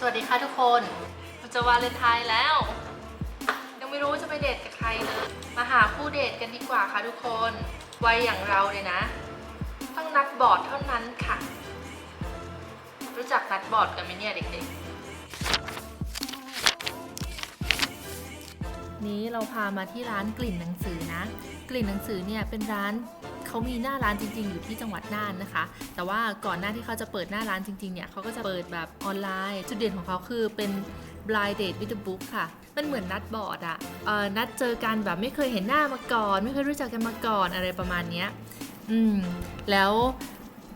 สวัสดีค่ะทุกคนมันจะวาเลนไทน์แล้ว ยังไม่รู้จะไปเดทกับใครเลย มาหาคู่เดทกันดีกว่าค่ะทุกคน วัยอย่างเราเนี่ยนะ ต้องนัดบอร์ดเท่านั้นค่ะ รู้จักนัดบอร์ดกันไหมเนี่ยเด็กๆ นี้เราพามาที่ร้านกลิ่นหนังสือนะ กลิ่นหนังสือเนี่ยเป็นร้าน เขามีหน้าร้านจริง ๆ อยู่ที่จังหวัดน่านนะคะ แต่ว่าก่อนหน้าที่เขาจะเปิดหน้าร้านจริงๆเนี่ยเขาก็จะเปิดแบบออนไลน์ จุดเด่นของเขาคือเป็น blind date with the book ค่ะ มันเหมือนนัดบอร์ดอะเออนัดเจอกันแบบไม่เคยเห็นหน้ามาก่อน ไม่เคยรู้จักกันมาก่อนอะไรประมาณเนี้ยอืมแล้ว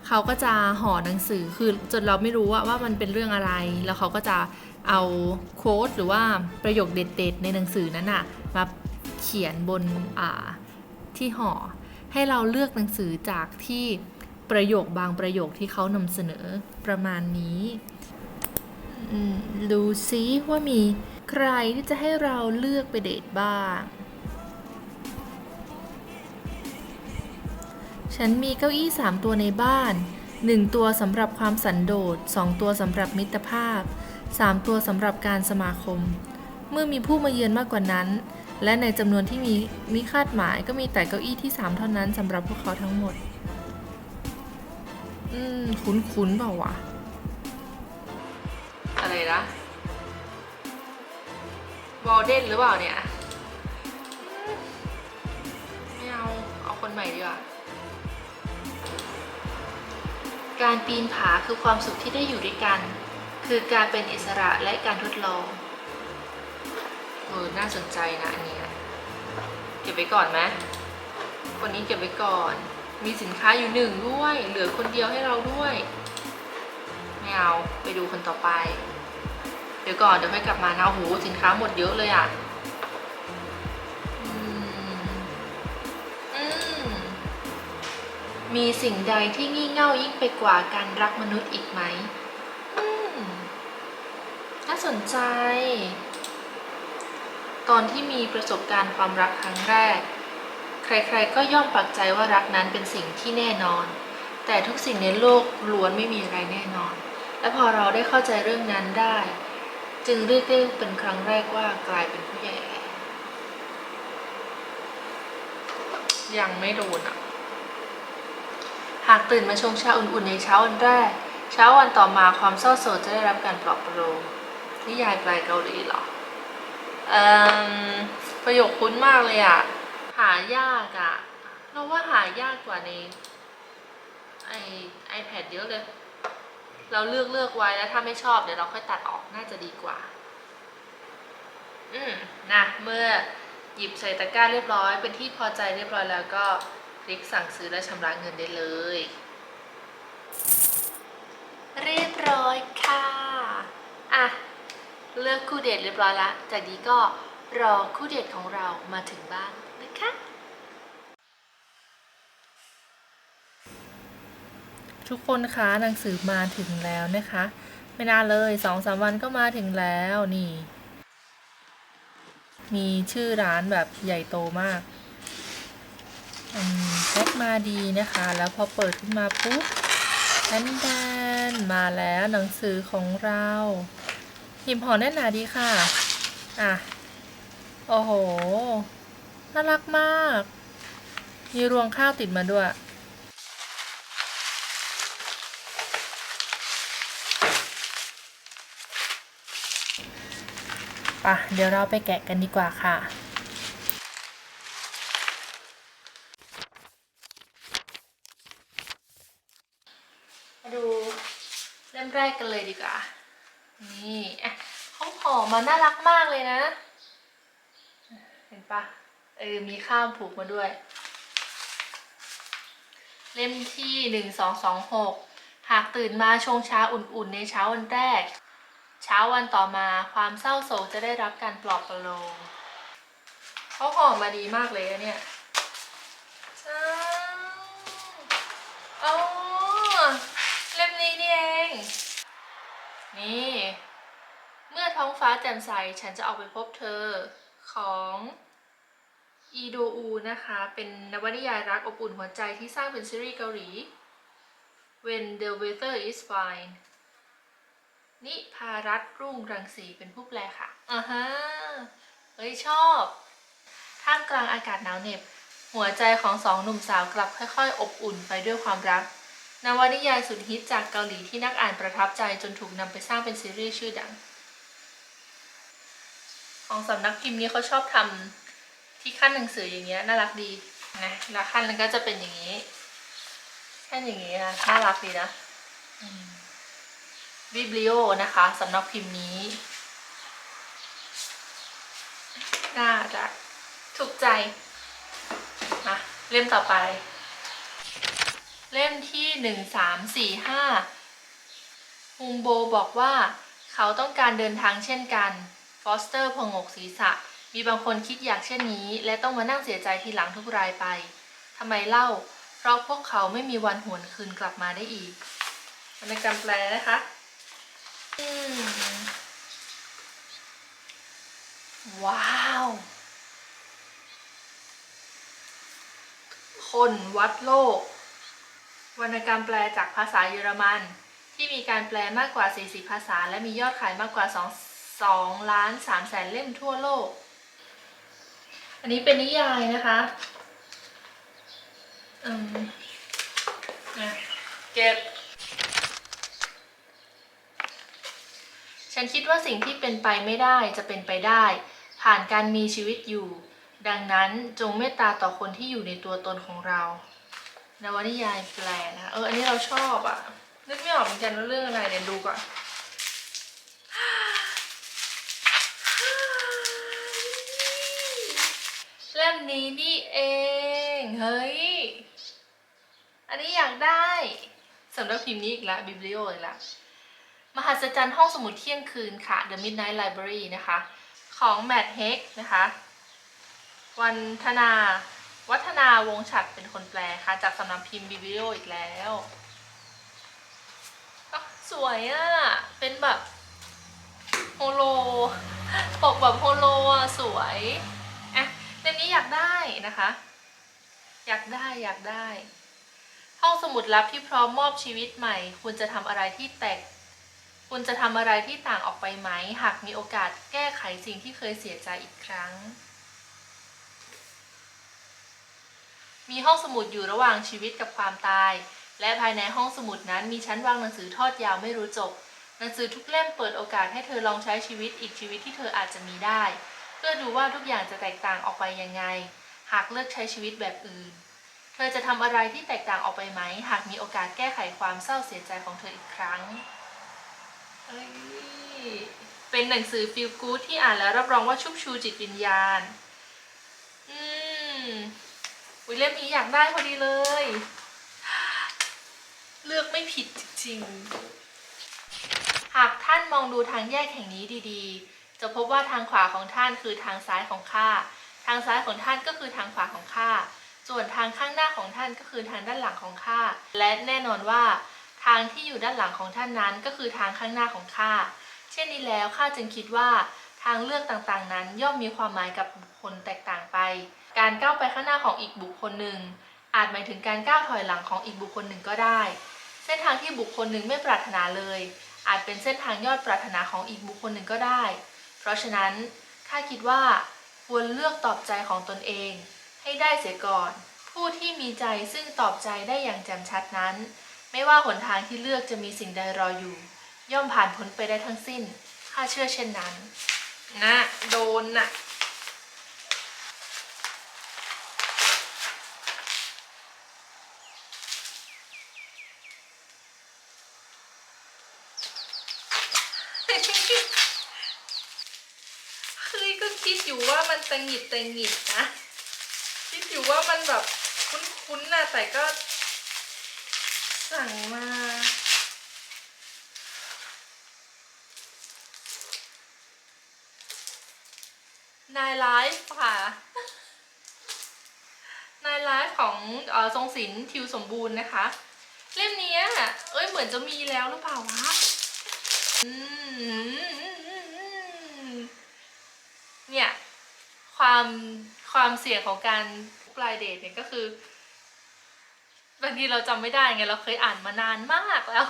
เขาก็จะห่อหนังสือคือจนเราไม่รู้ว่าว่ามันเป็นเรื่องอะไร แล้วเขาก็จะเอาโค้ดหรือว่าประโยคเด็ดๆ ในหนังสือนั้นอะมาเขียนบนอ่าที่ห่อ ให้เราเลือกหนังสือจากที่ประโยคบางประโยคที่เขานำเสนอประมาณนี้ดูซิว่ามีใครที่จะให้เราเลือกไปเดทบ้าง ฉันมีเก้าอี้ 3 ตัวในบ้าน 1 ตัวสำหรับความสันโดษ 2 ตัวสำหรับมิตรภาพ 3 ตัวสำหรับการสมาคม เมื่อมีผู้มาเยือนมากกว่านั้น และในจำนวนที่มีมิคาดหมายก็มีแต่เก้าอี้ที่ 3 เท่านั้นสำหรับพวกเขาทั้งหมด อืม คุ้นๆเปล่าวะ อะไรนะวอลเดนหรือเปล่าเนี่ย ไม่เอา เอาคนใหม่ดีกว่า การปีนผาคือความสุขที่ได้อยู่ด้วยกัน คือการเป็นอิสระและการทดลอง เออ น่าสนใจนะอันเนี้ยเก็บไว้ก่อนไหมคนนี้เก็บไว้ก่อน มีสินค้าอยู่หนึ่งด้วย เหลือคนเดียวให้เราด้วย ไม่เอา ไปดูคนต่อไป เดี๋ยวก่อน เดี๋ยวค่อยกลับมานะ โอ้โห สินค้าหมดเยอะเลยอะอืมอืมมีสิ่งใดที่งี่เง่ายิ่งไปกว่าการรักมนุษย์อีกไหมอืมน่าสนใจ ตอนที่มีประสบการณ์ความรักครั้งแรก ใครๆก็ย่อมปักใจว่ารักนั้นเป็นสิ่งที่แน่นอน แต่ทุกสิ่งในโลกล้วนไม่มีอะไรแน่นอน และพอเราได้เข้าใจเรื่องนั้นได้ จึงเรียกได้เป็นครั้งแรกว่ากลายเป็นผู้ใหญ่แล้วยังไม่โดนอะหากตื่นมาชงชาอุ่นๆในเช้าวันแรก เช้าวันต่อมาความเศร้าโศกจะได้รับการปลอบประโลมนิยายปลายเกาหลีเหรอ ประโยคคุ้นมากเลยอะหายากอะเราว่าหายากกว่าในไอไอแพดเยอะเลย เราเลือกเลือกไว้แล้วถ้าไม่ชอบเดี๋ยวเราค่อยตัดออกน่าจะดีกว่า อืมนะเมื่อหยิบใส่ตะกร้าเรียบร้อย เป็นที่พอใจเรียบร้อยแล้วก็คลิกสั่งซื้อและชำระเงินได้เลย เรียบร้อยค่ะ อะ เลือกคู่เดทเรียบร้อยละจากนี้ก็รอคู่เดทของเรามาถึงบ้านนะคะ ทุกคนคะหนังสือมาถึงแล้วนะคะ ไม่นานเลยสองสามวันก็มาถึงแล้วนี่ มีชื่อร้านแบบใหญ่โตมากแพ็คมาดีนะคะ แล้วพอเปิดขึ้นมาปุ๊บแดนแดนมาแล้วหนังสือของเรา หิมห่อแน่นหนาดีค่ะ อะ โอ้โห น่ารักมาก มีรวงข้าวติดมาด้วย ป่ะ เดี๋ยวเราไปแกะกันดีกว่าค่ะมาดูเล่มแรกกันเลยดีกว่า นี่ อะเขาห่อมาน่ารักมากเลยนะ เห็นปะเออ มีข้ามผูกมาด้วย เล่มที่หนึ่งสองสองหกหากตื่นมาชงชาอุ่นๆ ในเช้าวันแรก เช้าวันต่อมาความเศร้าโศกจะได้รับการปลอบประโลมเขาห่อมาดีมากเลยอะเนี่ยจ้าอ๋อเล่มนี้นี่เอง นี่ ท้องฟ้าแจ่มใส ฉันจะออกไปพบเธอของอีโดอูนะคะ เป็นนวนิยายรักอบอุ่นหัวใจที่สร้างเป็นซีรีส์เกาหลี When the weather is fine นิพารัตน์รุ่งรังสีเป็นผู้แปลค่ะอ่าฮะเฮ้ยชอบ ท่ามกลางอากาศหนาวเหน็บ หัวใจของสองหนุ่มสาวกลับค่อยๆ อบอุ่นไปด้วยความรัก นวนิยายสุดฮิตจากเกาหลีที่นักอ่านประทับใจจนถูกนำไปสร้างเป็นซีรีส์ชื่อดัง ของสำนักพิมพ์นี้เขาชอบทำที่ขั้นหนังสืออย่างเงี้ยน่ารักดีนะแล้วขั้นมันก็จะเป็นอย่างนี้ขั้นอย่างนี้นะน่ารักดีนะบิบลิโอนะคะสำนักพิมพ์นี้ น่าจะถูกใจมาเล่มต่อไป เล่มที่หนึ่งสามสี่ห้าฮุงโบบอกว่าเขาต้องการเดินทางเช่นกัน ฟอสเตอร์พงกศีรษะ มีบางคนคิดอยากเช่นนี้ และต้องมานั่งเสียใจทีหลังทุกรายไปทำไมเล่า เพราะพวกเขาไม่มีวันหวนคืนกลับมาได้อีกวรรณกรรแปลนะคะอืมว้าว คนวัดโลก วรรณกรรมแปลจากภาษาเยอรมัน ที่มีการแปลมากกว่า 40 ภาษา และมียอดขายมากกว่า 2 2ล้าน3แสนเล่มทั่วโลก อันนี้เป็นนิยายนะคะอืมอะเก็บ ฉันคิดว่าสิ่งที่เป็นไปไม่ได้จะเป็นไปได้ ผ่านการมีชีวิตอยู่ ดังนั้นจงเมตตาต่อคนที่อยู่ในตัวตนของเรานวนิยายแปลนะ เออ อันนี้เราชอบอะนึกไม่ออกเหมือนกันว่าเรื่องอะไรเดี๋ยวดูก่อน เล่ มนี้นี่เอง เฮ้ย อันนี้อยากได้สำหรับพิมพ์นี้อีกแล้วบิบลิโออีกแล้วมหัศจรรย์ห้องสมุดเที่ยงคืนค่ะ The Midnight Library นะคะ ของแมทเฮกนะคะ วันธนา วัฒนาวงฉัดเป็นคนแปลค่ะ จากสำนักพิมพ์บิบลิโออีกแล้วสวยอะ เป็นแบบโฮโล ปกแบบโฮโลอะ สวย นี้อยากได้นะคะ อยากได้อยากได้ ห้องสมุดลับที่พร้อมมอบชีวิตใหม่ คุณจะทำอะไรที่แตก คุณจะทำอะไรที่ต่างออกไปไหม หากมีโอกาสแก้ไขสิ่งที่เคยเสียใจอีกครั้ง มีห้องสมุดอยู่ระหว่างชีวิตกับความตาย และภายในห้องสมุดนั้นมีชั้นวางหนังสือทอดยาวไม่รู้จบ หนังสือทุกเล่มเปิดโอกาสให้เธอลองใช้ชีวิตอีกชีวิตที่เธออาจจะมีได้ เพื่อดูว่าทุกอย่างจะแตกต่างออกไปยังไง หากเลือกใช้ชีวิตแบบอื่น เธอจะทำอะไรที่แตกต่างออกไปไหม หากมีโอกาสแก้ไขความเศร้าเสียใจของเธออีกครั้งเอ้ยเป็นหนังสือฟิลกู๊ดที่อ่านแล้วรับรองว่าชุบชูจิตวิญญาณ อืมวิเล่มนี้อยากได้พอดีเลย เลือกไม่ผิดจริงๆ หากท่านมองดูทางแยกแห่งนี้ดีๆ จะพบว่าทางขวาของท่านคือทางซ้ายของข้า ทางซ้ายของท่านก็คือทางขวาของข้า ส่วนทางข้างหน้าของท่านก็คือทางด้านหลังของข้า และแน่นอนว่า ทางที่อยู่ด้านหลังของท่านนั้นก็คือทางข้างหน้าของข้า เช่นนี้แล้วข้าจึงคิดว่าทางเลือกต่างๆนั้นย่อมมีความหมายกับบุคคลแตกต่างไป การก้าวไปข้างหน้าของอีกบุคคลหนึ่ง อาจหมายถึงการก้าวถอยหลังของอีกบุคคลหนึ่งก็ได้ เส้นทางที่บุคคลหนึ่งไม่ปรารถนาเลย อาจเป็นเส้นทางยอดปรารถนาของอีกบุคคลหนึ่งก็ได้ เพราะฉะนั้นข้าคิดว่าควรเลือกตอบใจของตนเอง ให้ได้เสียก่อน ผู้ที่มีใจซึ่งตอบใจได้อย่างแจ่มชัดนั้น ไม่ว่าหนทางที่เลือกจะมีสิ่งใดรออยู่ ย่อมผ่านพ้นไปได้ทั้งสิ้นข้าเชื่อเช่นนั้น นะโดนน่ะ ก็คิดอยู่ว่ามันตังหิดตังหิดนะ คิดอยู่ว่ามันแบบคุ้นๆนะแต่ก็ สั่งมา นายไลฟ์ค่ะ นายไลฟ์ของออทรงศิลป์ทิวสมบูรณ์นะคะ เล่มนี้เอ้ยเหมือนจะมีแล้วหรือเปล่าวะ อืม เนี่ยความความเสี่ยงของการปลายเดทเนี่ยก็คือบางทีเราจำไม่ได้ไงเราเคยอ่านมานานมากแล้ว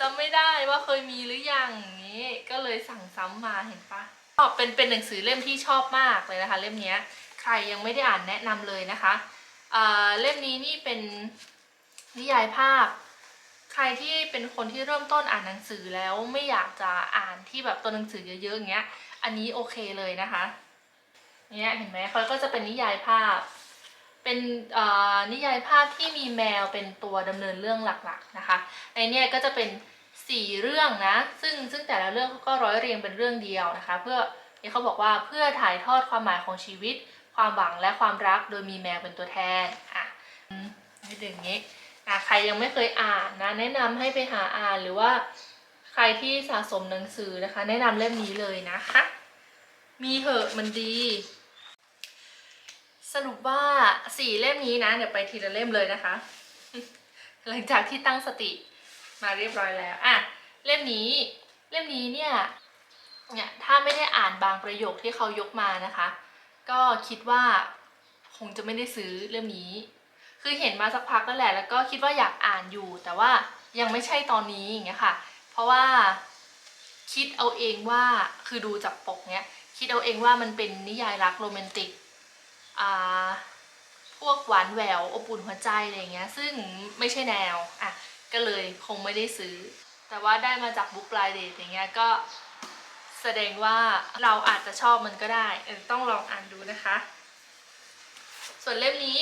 จำไม่ได้ว่าเคยมีหรือยังอย่างนี้ก็เลยสั่งซ้ำมาเห็นปะก็เป็นเป็นหนังสือเล่มที่ชอบมากเลยนะคะ เล่มนี้ใครยังไม่ได้อ่านแนะนำเลยนะคะอ่าเล่มนี้นี่เป็นนิยายภาพ ใครที่เป็นคนที่เริ่มต้นอ่านหนังสือแล้วไม่อยากจะอ่านที่แบบตัวหนังสือเยอะๆอย่างเงี้ย อันนี้โอเคเลยนะคะเนี่ยเห็นไหมเขาก็จะเป็นนิยายภาพ เป็นนิยายภาพที่มีแมวเป็นตัวดำเนินเรื่องหลักๆนะคะในเนี่ยก็จะเป็นสี่เรื่องนะ ซึ่งซึ่งแต่ละเรื่องเขาก็ร้อยเรียงเป็นเรื่องเดียวนะคะ เพื่อเนี่ยเขาบอกว่าเพื่อถ่ายทอดความหมายของชีวิต ความหวังและความรักโดยมีแมวเป็นตัวแทนอะอืมให้ดึงงนี้อะใครยังไม่เคยอ่านนะแนะนำให้ไปหาอ่านหรือว่า ใครที่สะสมหนังสือนะคะ แนะนำเล่มนี้เลยนะคะ มีเหอะมันดี สรุปว่าสี่เล่มนี้นะ เดี๋ยวไปทีละเล่มเลยนะคะ หลังจากที่ตั้งสติมาเรียบร้อยแล้วอะเล่มนี้เล่มนี้เนี่ยเนี่ยถ้าไม่ได้อ่านบางประโยคที่เขายกมานะคะ ก็คิดว่าคงจะไม่ได้ซื้อเล่มนี้ คือเห็นมาสักพักแล้วแหละ แล้วก็คิดว่าอยากอ่านอยู่ แต่ว่ายังไม่ใช่ตอนนี้อย่างเงี้ยค่ะ ราะว่าคิดเอาเองว่าคือดูจากปกเนี้ย คิดเอาเองว่ามันเป็นนิยายรักโรแมนติกอ่าพวกหวานแหววอบอุ่นหัวใจอะไรเงี้ย ซึ่งไม่ใช่แนวอะก็เลยคงไม่ได้ซื้อ แต่ว่าได้มาจากบุ๊กไลเดทอย่างเงี้ยก็แสดงว่าเราอาจจะชอบมันก็ได้ต้องลองอ่านดูนะคะ ส่วนเล่มนี้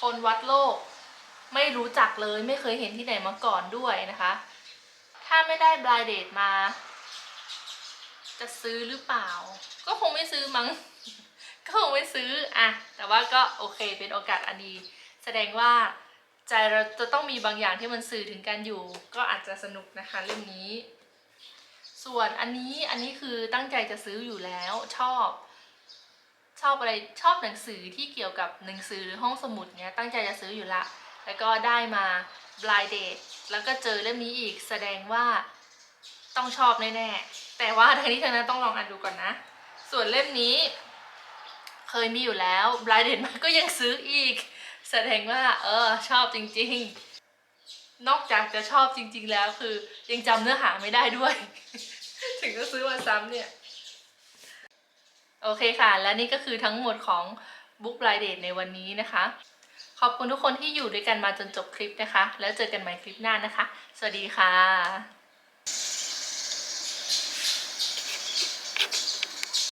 คนวัดโลก ไม่รู้จักเลยไม่เคยเห็นที่ไหนมาก่อนด้วยนะคะ ถ้าไม่ได้บลายเดทมา จะซื้อหรือเปล่า ก็คงไม่ซื้อมั้ง ก็คงไม่ซื้ออะแต่ว่าก็โอเคเป็นโอกาสอันดี แสดงว่าใจเราจะต้องมีบางอย่างที่มันสื่อถึงกันอยู่ ก็อาจจะสนุกนะคะเล่มนี้ ส่วนอันนี้อันนี้คือตั้งใจจะซื้ออยู่แล้วชอบ ชอบอะไรชอบหนังสือที่เกี่ยวกับหนังสือหรือห้องสมุดเนี้ยตั้งใจจะซื้ออยู่ละ แล้วก็ได้มา blind date แล้วก็เจอเล่มนี้อีกแสดงว่าต้องชอบแน่ๆ แต่ว่าทางนี้ทางนั้นต้องลองอ่านดูก่อนนะ ส่วนเล่มนี้ เคยมีอยู่แล้ว blind date มาก็ยังซื้ออีก แสดงว่าเออชอบจริง ๆนอกจากจะชอบจริง ๆ แล้วคือยังจำเนื้อหาไม่ได้ด้วย ถึงก็ซื้อมาซ้ำเนี่ย โอเคค่ะ และนี่ก็คือทั้งหมดของ Book Blind Date ในวันนี้นะคะ ขอบคุณทุกคนที่อยู่ด้วยกันมาจนจบคลิปนะคะ แล้วเจอกันใหม่คลิปหน้านะคะ สวัสดีค่ะ